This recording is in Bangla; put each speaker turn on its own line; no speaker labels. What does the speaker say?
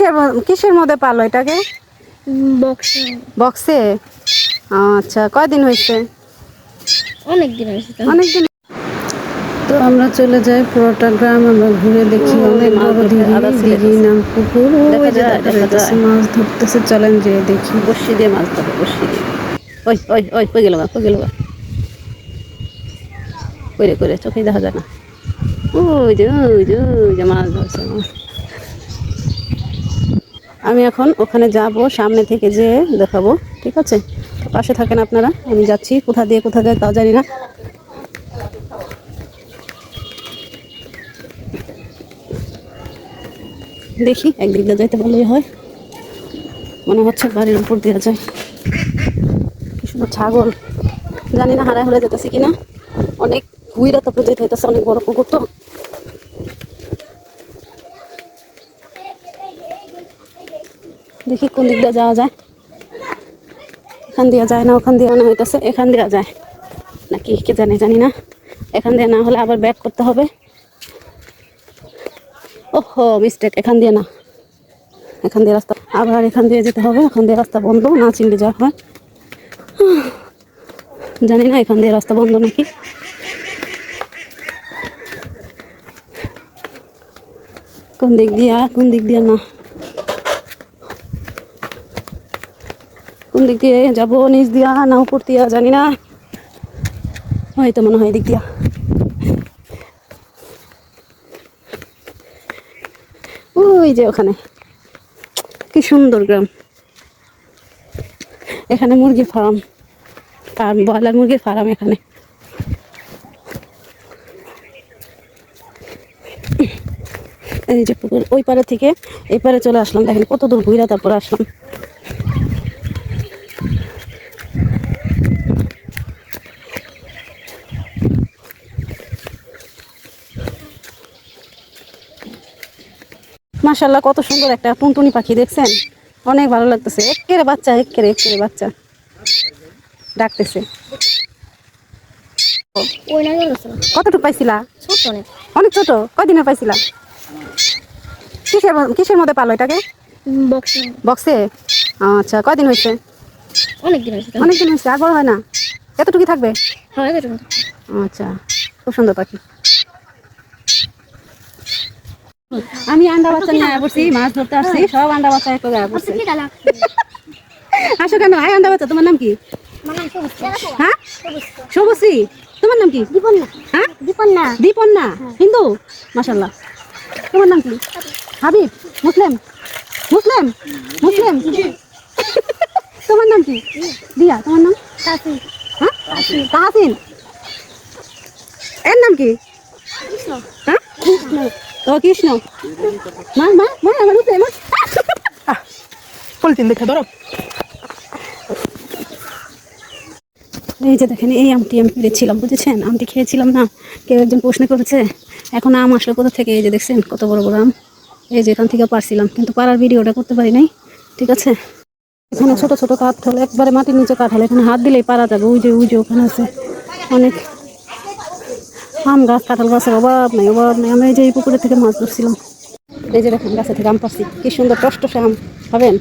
কিসের কিসের মধ্যে পালো এটাকে?
বক্স
বক্সে? আচ্ছা কয়দিন হয়েছে?
অনেক দিন হয়েছে তো।
অনেকদিন তো আমরা চলে যাই পুরোটা গ্রাম আমরা ঘুরে দেখি অনেক বড় দিঘি দিঘি নাম পুকুর। ওই যে দেখা মাছ ধরতেছে চলেন যে দেখি।
বসি দিয়ে মাছ ধরে বসি দিয়ে। ওই ওই ওই কই গেল কই গেল কইরে কইরে চোখে দেখা যায় না। ওই যে ওই যে ওই যে মাছ ধরছে মাছ। আমি এখন ওখানে যাব, সামনে থেকে যে দেখাবো, ঠিক আছে? পাশে থাকেন আপনারা, আমি যাচ্ছি। কোথা দিয়ে কোথা যায় তাও জানি না। দেখি, একদিক দিয়ে যাইতে ভালোই হয়। মনে হচ্ছে বাড়ির উপর দেওয়া যায় কি সুন্দর ছাগল। জানি না হারায় হলে যেতেছে কিনা। অনেক কুইরা তারপর যেতে হইতেছে, অনেক বড় পুকুর তো। দেখি কোন দিক দিয়ে যাওয়া যায়। এখান দিয়ে যায় না, ওখান দিয়ে মনে হইতেছে, এখান দিয়ে যায়। নাকি কে জানে, জানি না। এখান দিয়ে না হলে আবার ব্যাক করতে হবে। ওহো মিস্টেক এখান দিয়ে না। এখান দিয়ে রাস্তা, আবার এখান দিয়ে যেতে হবে। এখান দিয়ে রাস্তা বন্ধ, না চিনলে যা হয়। জানি না, এখান দিয়ে রাস্তা বন্ধ নাকি। কোন দিক দিয়া, কোন দিক দিয়া না। কোন দিক দিয়ে যাব? নিচ দিয়া না উপর দিয়া জানি না। হয়তো মনে হয় এদিক দিয়া। ওই যে ওখানে। কি সুন্দর গ্রাম। এখানে মুরগি ফার্ম। ফার্ম, ব্রয়লার মুরগির ফার্ম এখানে। এই যে পুকুর, ওই পারে থেকে এই পারে চলে আসলাম। দেখেন কত দূর ঘুরে তারপর আসলাম। মাশাল্লাহ কত সুন্দর একটা টুনটুনি পাখি দেখছেন? অনেক ভালো লাগতেছে। একেরে বাচ্চা একেরে একেরে বাচ্চা। ডাকতেছে।
কতটুকু পাইছিলা?
অনেক
ছোট। কয়দিনে পাইছিলা? কিসের কিসের মধ্যে পালো এটাকে?
বক্স
বক্সে আচ্ছা কয়দিন হয়েছে?
অনেক দিন হয়েছে।
অনেকদিন হয়েছে আর বড় হয় না? এতটুকু থাকবে?
হ্যাঁ তো।
আচ্ছা খুব সুন্দর পাখি। আমি আন্ডা বাচ্চা নিয়ে পড়ছি মাছ ধরতে আসছি সব আন্ডা বাচ্চা এক গায়ে পড়ছে। আসো কেন? আয় আন্ডা বাচ্চা তোমার নাম কি? হ্যাঁ? শুভশ্রী তোমার নাম কি?
দীপন না
হ্যাঁ?
দীপন না
দীপন্না হিন্দু? মাশাল্লাহ তোমার নাম কি? হাবিব মুসলিম? মুসলিম? মুসলিম? তোমার নাম কি? দিয়া তোমার নাম?
কাশি
হ্যাঁ? তাহাসিন এর নাম কি? হ্যাঁ? ও কৃষ্ণ মা মা মা আমার উপরে মা। পলিথিন দেখে ধরো। এই যে দেখেন এই আমটি আমি পেরেছিলাম বুঝেছেন? আমটি খেয়েছিলাম না কেউ একজন প্রশ্ন করেছে এখন আম আসলো কোথা থেকে? এই যে দেখছেন কত বড় বড় আম। এই যে এখান থেকে পারছিলাম কিন্তু পারার ভিডিওটা করতে পারি নাই ঠিক আছে? এখানে ছোট ছোট কাঠ হলে একবারে মাটির নিচে কাঠ হলে এখানে হাত দিলেই পারা যাবে ওই যে ওই যে ওখানে আছে অনেক। আম গাছ, কাঁঠাল গাছের অভাব নাই অভাব নাই। আমি যে এই পুকুরের থেকে মাছ ধরছিলাম। এই যে দেখেন গাছে থেকে আম পাচ্ছি। কি সুন্দর টস টসে আম। পাবেন?